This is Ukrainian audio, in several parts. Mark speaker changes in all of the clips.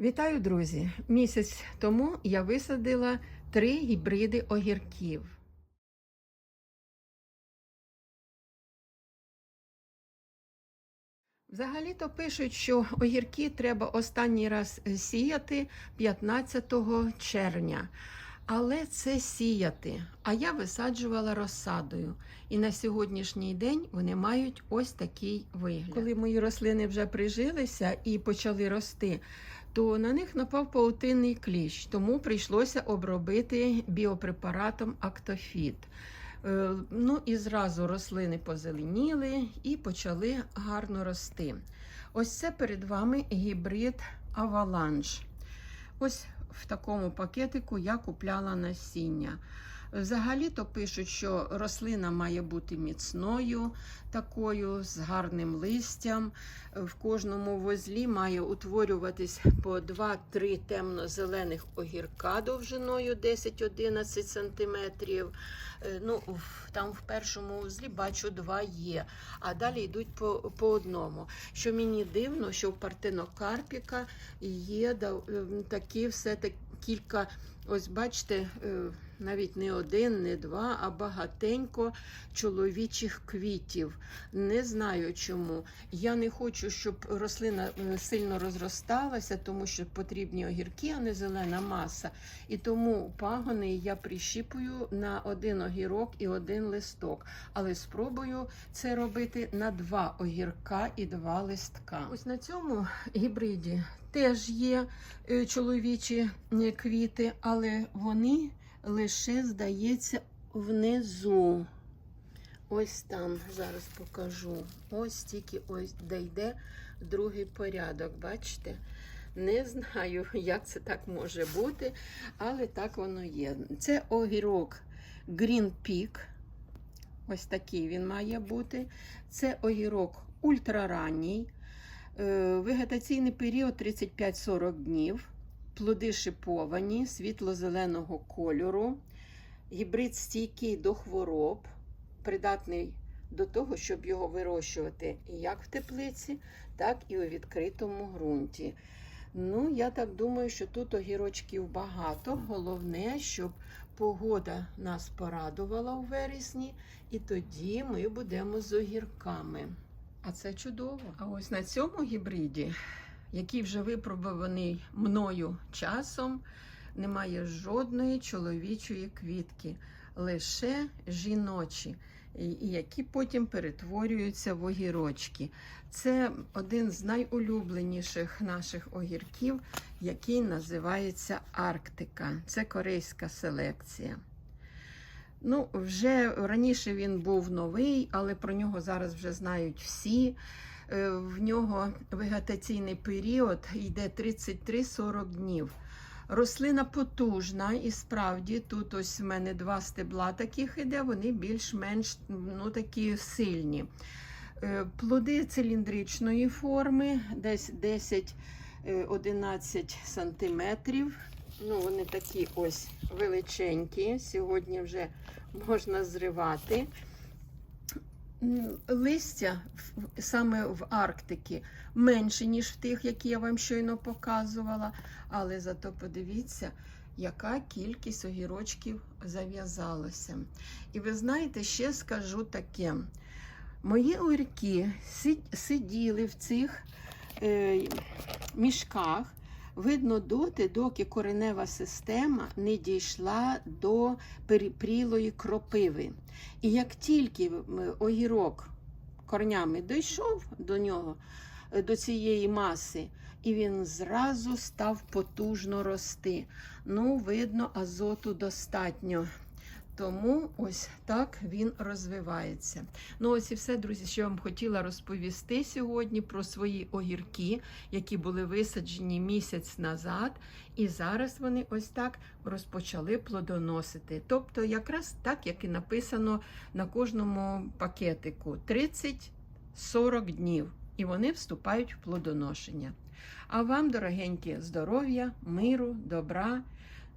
Speaker 1: Вітаю, друзі! Місяць тому я висадила три гібриди огірків. Взагалі-то пишуть, що огірки треба останній раз сіяти 15 червня. Але це сіяти. А я висаджувала розсадою. І на сьогоднішній день вони мають ось такий вигляд. Коли мої рослини вже прижилися і почали рости, то на них напав паутинний кліщ, тому прийшлося обробити біопрепаратом Актофіт. Е, Ну і зразу рослини позеленіли і почали гарно рости. Ось це перед вами гібрид Аваланж. Ось в такому пакетику я купляла насіння. Взагалі-то пишуть, що рослина має бути міцною, такою, з гарним листям. В кожному вузлі має утворюватись по 2-3 темно-зелених огірка довжиною 10-11 см. Ну, там в першому вузлі бачу два є, а далі йдуть по, по одному. Що мені дивно, що в партенокарпіка є ем, такі все так, кілька, ось бачите, е, навіть не один, не два, а багатенько чоловічих квітів. Не знаю чому. Я не хочу, щоб рослина е, сильно розросталася, тому що потрібні огірки, а не зелена маса. І тому пагони я прищіпую на один огірок і один листок. Але спробую це робити на два огірка і два листка. Ось на цьому гібриді теж є е, чоловічі е, квіти, але вони лише, здається, внизу. Ось там зараз покажу. Ось тільки ось де йде другий порядок. Бачите? Не знаю, як це так може бути, але так воно є. Це огірок Green Peak. Ось такий він має бути. Це огірок ультраранній. Е, Вегетаційний період 35-40 днів. Плоди шиповані, світло-зеленого кольору. Гібрид стійкий до хвороб, придатний до того, щоб його вирощувати як в теплиці, так і у відкритому ґрунті. Ну, я так думаю, що тут огірочків багато. Головне, щоб погода нас порадувала у вересні, і тоді ми будемо з огірками. А це чудово. А ось на цьому гібриді, який вже випробуваний мною часом, немає жодної чоловічої квітки, лише жіночі, які потім перетворюються в огірочки. Це один з найулюбленіших наших огірків, який називається Арктика. Це корейська селекція. Ну, вже раніше він був новий, але про нього зараз вже знають всі. Е, В нього вегетаційний період йде 33-40 днів. Рослина потужна, і справді тут ось в мене два стебла таких іде, вони більш-менш ну, такі сильні. Е, Плоди циліндричної форми, десь 10-11 сантиметрів. Ну, вони такі ось величенькі. Сьогодні вже можна зривати. Листя саме в Арктиці менше, ніж в тих, які я вам щойно показувала. Але зато подивіться, яка кількість огірочків зав'язалася. І ви знаєте, ще скажу таке: мої огірки сиділи в цих е, мішках. Видно, доти, доки коренева система не дійшла до перепрілої кропиви. І як тільки огірок корнями дійшов до нього, е, до цієї маси, і він зразу став потужно рости. Ну, видно, азоту достатньо. Тому ось так він розвивається. Ну, ось і все, друзі, що я вам хотіла розповісти сьогодні про свої огірки, які були висаджені місяць назад, і зараз вони ось так розпочали плодоносити. Тобто, якраз так, як і написано на кожному пакетику: 30-40 днів, і вони вступають в плодоношення. А вам, дорогенькі, здоров'я, миру, добра.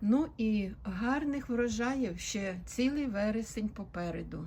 Speaker 1: Ну і гарних врожаїв ще цілий вересень попереду.